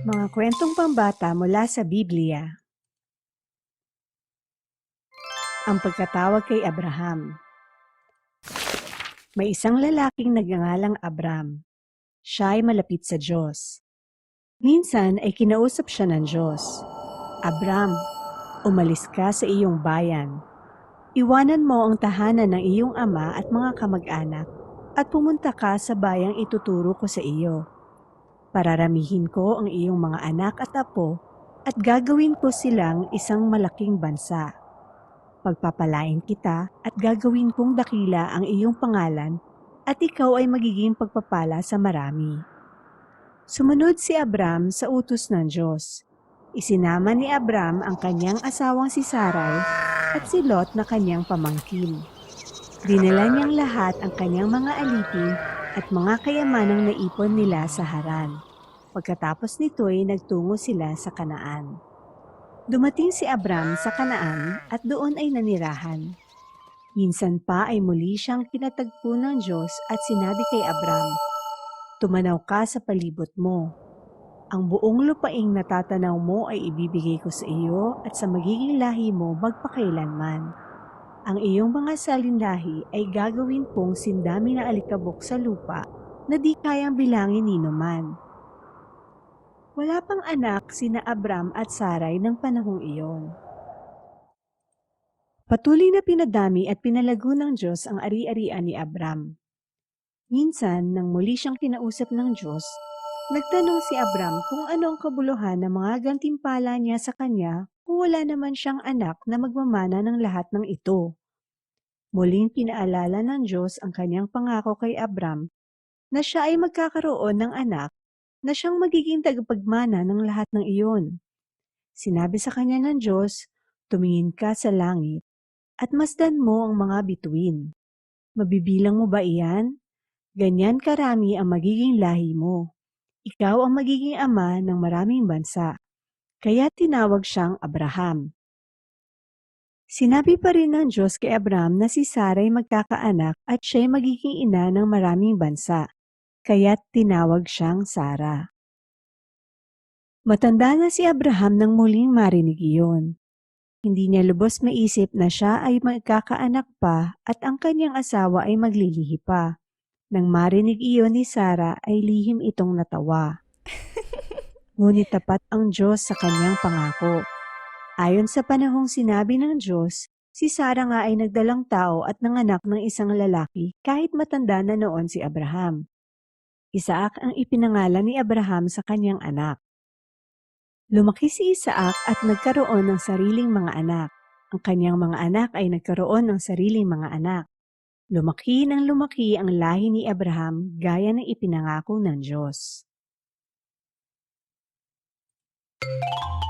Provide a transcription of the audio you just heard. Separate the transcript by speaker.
Speaker 1: Mga kwentong pambata mula sa Biblia. Ang pagkatawag kay Abraham. May isang lalaking nagngangalang Abram. Siya ay malapit sa Diyos. Minsan ay kinausap siya ng Diyos. Abram, umalis ka sa iyong bayan. Iwanan mo ang tahanan ng iyong ama at mga kamag-anak at pumunta ka sa bayang ituturo ko sa iyo. Pararamihin ko ang iyong mga anak at apo at gagawin ko silang isang malaking bansa. Pagpapalain kita at gagawin kong dakila ang iyong pangalan at ikaw ay magiging pagpapala sa marami. Sumunod si Abram sa utos ng Diyos. Isinama ni Abram ang kanyang asawang si Sarai at si Lot na kanyang pamangkin. Dinala niyang lahat ang kanyang mga alipin at mga kayamanang naipon nila sa Haran. Pagkatapos nito ay nagtungo sila sa Kanaan. Dumating si Abram sa Kanaan at doon ay nanirahan. Minsan pa ay muli siyang kinatagpo ng Diyos at sinabi kay Abram, Tumanaw ka sa palibot mo. Ang buong lupaing natatanaw mo ay ibibigay ko sa iyo at sa magiging lahi mo magpakailanman. Ang iyong mga salinlahi ay gagawin kong sindami na alikabok sa lupa na di kayang bilangin ni man. Wala pang anak sina Abram at Sarai ng panahong iyon. Patuloy na pinadami at pinalago ng Diyos ang ari-arian ni Abram. Minsan, nang muli siyang kinausap ng Diyos, nagtanong si Abram kung ano ang kabuluhan ng mga gantimpala niya sa kanya wala naman siyang anak na magmamana ng lahat ng ito. Muling pinaalala ng Diyos ang kanyang pangako kay Abram na siya ay magkakaroon ng anak na siyang magiging tagapagmana ng lahat ng iyon. Sinabi sa kanya ng Diyos, tumingin ka sa langit at masdan mo ang mga bituin. Mabibilang mo ba iyan? Ganyan karami ang magiging lahi mo. Ikaw ang magiging ama ng maraming bansa. Kaya tinawag siyang Abraham. Sinabi pa rin ng Diyos kay Abraham na si Saray magkakaanak at siya'y magiging ina ng maraming bansa. Kaya tinawag siyang Sara. Matanda na si Abraham nang muling marinig iyon. Hindi niya lubos maisip na siya ay magkakaanak pa at ang kanyang asawa ay maglilihi pa. Nang marinig iyon ni Sara ay lihim itong natawa. Ngunit tapat ang Diyos sa kanyang pangako. Ayon sa panahong sinabi ng Diyos, si Sara nga ay nagdalang tao at nanganak ng isang lalaki kahit matanda na noon si Abraham. Isaac ang ipinangalan ni Abraham sa kanyang anak. Lumaki si Isaac at nagkaroon ng sariling mga anak. Ang kanyang mga anak ay nagkaroon ng sariling mga anak. Lumaki ng lumaki ang lahi ni Abraham gaya ng ipinangako ng Diyos. Thank you.